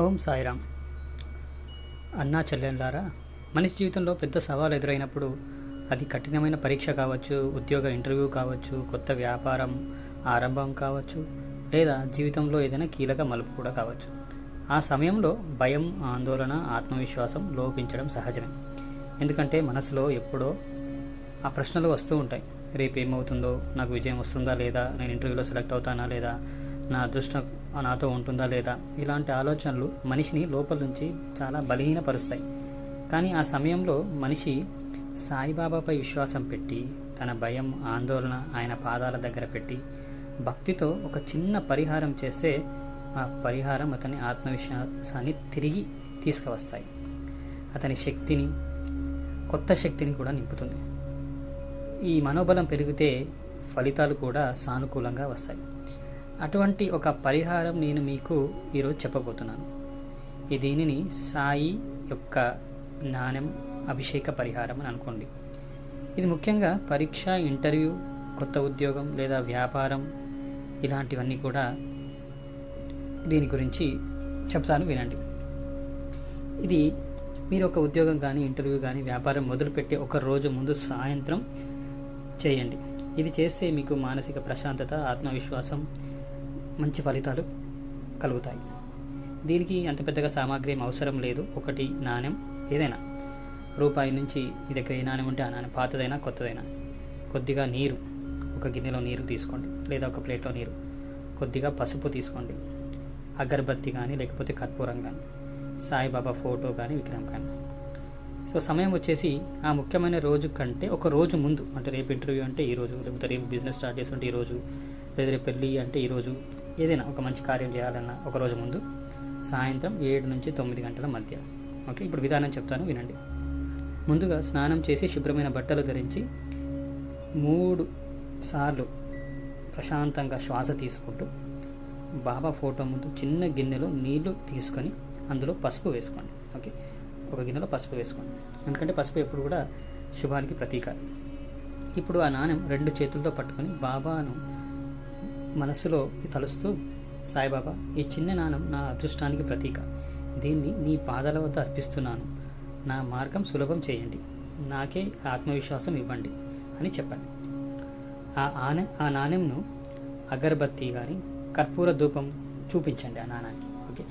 ఓం సాయిరామ్. అన్నా చెల్లెంలారా మనిషి జీవితంలో పెద్ద సవాలు ఎదురైనప్పుడు అది కఠినమైన పరీక్ష కావచ్చు ఉద్యోగ ఇంటర్వ్యూ కావచ్చు కొత్త వ్యాపారం ఆరంభం కావచ్చు లేదా జీవితంలో ఏదైనా కీలక మలుపు కూడా కావచ్చు. ఆ సమయంలో భయం ఆందోళన ఆత్మవిశ్వాసం లోపించడం సహజమే. ఎందుకంటే మనసులో ఎప్పుడో ఆ ప్రశ్నలు వస్తూ ఉంటాయి. రేపు ఏమవుతుందో నాకు విజయం వస్తుందా లేదా నేను ఇంటర్వ్యూలో సెలెక్ట్ అవుతానా లేదా నా అదృష్టం నాతో ఉంటుందా లేదా? ఇలాంటి ఆలోచనలు మనిషిని లోపల నుంచి చాలా బలహీనపరుస్తాయి. కానీ ఆ సమయంలో మనిషి సాయిబాబాపై విశ్వాసం పెట్టి తన భయం ఆందోళన ఆయన పాదాల దగ్గర పెట్టి భక్తితో ఒక చిన్న పరిహారం చేస్తే ఆ పరిహారం అతని ఆత్మవిశ్వాసాన్ని తిరిగి తీసుకువస్తాయి. అతని శక్తిని కొత్త శక్తిని కూడా నింపుతుంది. ఈ మనోబలం పెరిగితే ఫలితాలు కూడా సానుకూలంగా వస్తాయి. అటువంటి ఒక పరిహారం నేను మీకు ఈరోజు చెప్పబోతున్నాను. ఈ దీనిని సాయి యొక్క నాణ్యం అభిషేక పరిహారం అని అనుకోండి. ఇది ముఖ్యంగా పరీక్ష ఇంటర్వ్యూ కొత్త ఉద్యోగం లేదా వ్యాపారం ఇలాంటివన్నీ కూడా దీని గురించి చెప్తాను వినండి. ఇది మీరు ఒక ఉద్యోగం కానీ ఇంటర్వ్యూ కానీ వ్యాపారం మొదలుపెట్టే ఒక రోజు ముందు సాయంత్రం చేయండి. ఇది చేస్తే మీకు మానసిక ప్రశాంతత ఆత్మవిశ్వాసం మంచి ఫలితాలు కలుగుతాయి. దీనికి అంత పెద్దగా సామాగ్రి ఏం అవసరం లేదు. ఒకటి నాణ్యం ఏదైనా. రూపాయి నుంచి మీ దగ్గర ఏ నాణ్యం ఉంటే ఆ నాణ్యం పాతదైనా కొత్తదైనా. కొద్దిగా నీరు. ఒక గిన్నెలో నీరు తీసుకోండి. లేదా ఒక ప్లేట్లో నీరు. కొద్దిగా పసుపు తీసుకోండి. అగరబత్తి కానీ లేకపోతే కర్పూరం కానీ సాయిబాబా ఫోటో కానీ విగ్రహం కానీ సో సమయం వచ్చేసి ఆ ముఖ్యమైన రోజు కంటే ఒక రోజు ముందు అంటే రేపు ఇంటర్వ్యూ అంటే ఈ రోజు లేకపోతే రేపు బిజినెస్ స్టార్ట్ చేస్తుంటే ఈ రోజు లేదా రేపు పెళ్ళి అంటే ఈ రోజు ఏదైనా ఒక మంచి కార్యం చేయాలన్నా ఒక రోజు ముందు సాయంత్రం ఏడు నుంచి తొమ్మిది గంటల మధ్య. ఓకే? ఇప్పుడు విధానం చెప్తాను వినండి. ముందుగా స్నానం చేసి శుభ్రమైన బట్టలు ధరించి మూడు సార్లు ప్రశాంతంగా శ్వాస తీసుకుంటూ బాబా ఫోటో ముందు చిన్న గిన్నెలో నీళ్ళు తీసుకొని అందులో పసుపు వేసుకోండి. ఓకే? ఒక గిన్నెలో పసుపు వేసుకోండి. ఎందుకంటే పసుపు ఎప్పుడు కూడా శుభానికి ప్రతీక. ఇప్పుడు ఆ నాణ్యం రెండు చేతులతో పట్టుకొని బాబాను మనస్సులో తలుస్తూ సాయిబాబా ఈ చిన్న నాణం నా అదృష్టానికి ప్రతీక. దీన్ని నీ పాదాల వద్ద అర్పిస్తున్నాను. నా మార్గం సులభం చేయండి. నాకే ఆత్మవిశ్వాసం ఇవ్వండి అని చెప్పండి. ఆ ఆన ఆ నాణ్యంను అగరబత్తి కానీ కర్పూర ధూపం చూపించండి ఆ నాణానికి. ఓకే?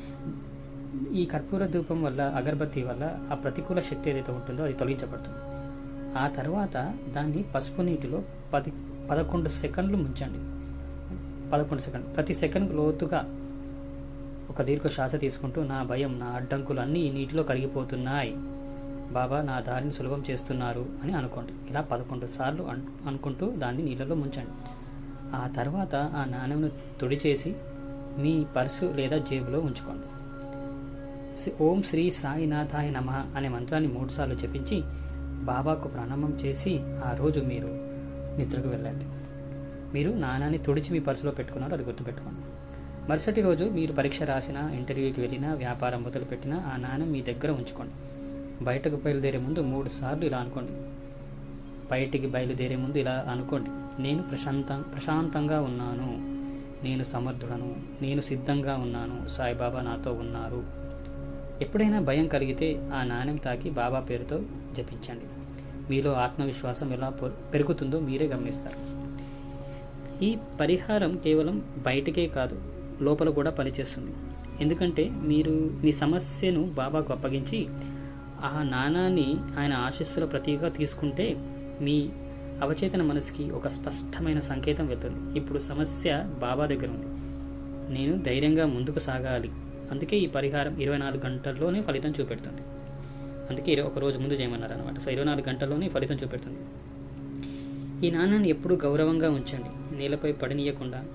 ఈ కర్పూర ధూపం వల్ల అగరబత్తి వల్ల ఆ ప్రతికూల శక్తి ఏదైతే ఉంటుందో అది తొలగించబడుతుంది. ఆ తర్వాత దాన్ని పసుపు నీటిలో పది పదకొండు సెకండ్లు ముంచండి. పదకొండు సెకండ్ ప్రతి సెకండ్ లోతుగా ఒక దీర్ఘ శ్వాస తీసుకుంటూ నా భయం నా అడ్డంకులు అన్నీ ఈ నీటిలో కరిగిపోతున్నాయి. బాబా నా దారిని సులభం చేస్తున్నారు అని అనుకోండి. ఇలా పదకొండు సార్లు అన్ అనుకుంటూ దాన్ని నీళ్ళలో ముంచండి. ఆ తర్వాత ఆ నాణ్యంను తుడిచేసి మీ పర్సు లేదా జేబులో ఉంచుకోండి. ఓం శ్రీ సాయినాథాయ నమ అనే మంత్రాన్ని మూడుసార్లు జపించి బాబాకు ప్రణామం చేసి ఆ రోజు మీరు నిద్రకు వెళ్ళండి. మీరు నాణాన్ని తుడిచి మీ పర్సులో పెట్టుకున్నారు అది గుర్తుపెట్టుకోండి. మరుసటి రోజు మీరు పరీక్ష రాసినా ఇంటర్వ్యూకి వెళ్ళినా వ్యాపారం మొదలుపెట్టినా ఆ నాణ్యం మీ దగ్గర ఉంచుకోండి. బయటకు బయలుదేరే ముందు మూడు సార్లు ఇలా అనుకోండి. బయటికి బయలుదేరే ముందు ఇలా అనుకోండి. నేను ప్రశాంత ప్రశాంతంగా ఉన్నాను. నేను సమర్థుడను. నేను సిద్ధంగా ఉన్నాను. సాయిబాబా నాతో ఉన్నారు. ఎప్పుడైనా భయం కలిగితే ఆ నాణ్యం తాకి బాబా పేరుతో జపించండి. మీలో ఆత్మవిశ్వాసం ఎలా పెరుగుతుందో మీరే గమనిస్తారు. ఈ పరిహారం కేవలం బయటకే కాదు లోపల కూడా పనిచేస్తుంది. ఎందుకంటే మీరు మీ సమస్యను బాబాకు అప్పగించి ఆ నాణాన్ని ఆయన ఆశస్సుల ప్రతీగా తీసుకుంటే మీ అవచేతన మనసుకి ఒక స్పష్టమైన సంకేతం వెళ్తుంది. ఇప్పుడు సమస్య బాబా దగ్గర ఉంది. నేను ధైర్యంగా ముందుకు సాగాలి. అందుకే ఈ పరిహారం ఇరవై నాలుగు గంటల్లోనే ఫలితం చూపెడుతుంది. అందుకే ఇరవై ఒక రోజు ముందు చేయమన్నారు అనమాట సో ఇరవై నాలుగు గంటల్లోనే ఫలితం చూపెడుతుంది. ఈ నాణాన్ని ఎప్పుడూ గౌరవంగా ఉంచండి. నేలపై పడనీయకుండా.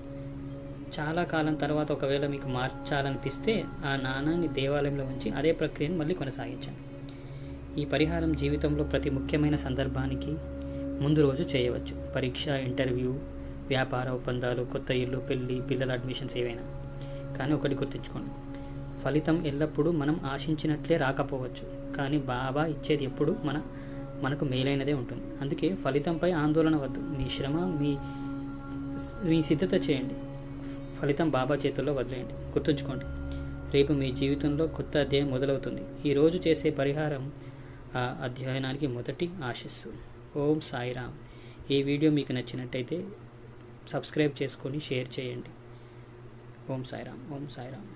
చాలా కాలం తర్వాత ఒకవేళ మీకు మార్చాలనిపిస్తే ఆ నాణాన్ని దేవాలయంలో ఉంచి అదే ప్రక్రియను మళ్ళీ కొనసాగించండి. ఈ పరిహారం జీవితంలో ప్రతి ముఖ్యమైన సందర్భానికి ముందు రోజు చేయవచ్చు. పరీక్ష ఇంటర్వ్యూ వ్యాపార ఒప్పందాలు కొత్త ఇల్లు పెళ్ళి పిల్లల అడ్మిషన్స్ ఏవైనా. కానీ ఒకటి గుర్తుంచుకోండి. ఫలితం ఎల్లప్పుడూ మనం ఆశించినట్లే రాకపోవచ్చు. కానీ బాబా ఇచ్చేది ఎప్పుడు మన మనకు మేలైనదే ఉంటుంది. అందుకే ఫలితంపై ఆందోళన వద్దు. మీ శ్రమ మీ మీ సిద్ధత చేయండి. ఫలితం బాబా చేతుల్లో వదిలేయండి. గుర్తుంచుకోండి. రేపు మీ జీవితంలో కొత్త అధ్యాయం మొదలవుతుంది. ఈరోజు చేసే పరిహారం ఆ అధ్యయనానికి మొదటి ఆశిస్సు. ఓం సాయిరామ్. ఈ వీడియో మీకు నచ్చినట్టయితే సబ్స్క్రైబ్ చేసుకొని షేర్ చేయండి. ఓం సాయిరామ్. ఓం సాయిరామ్.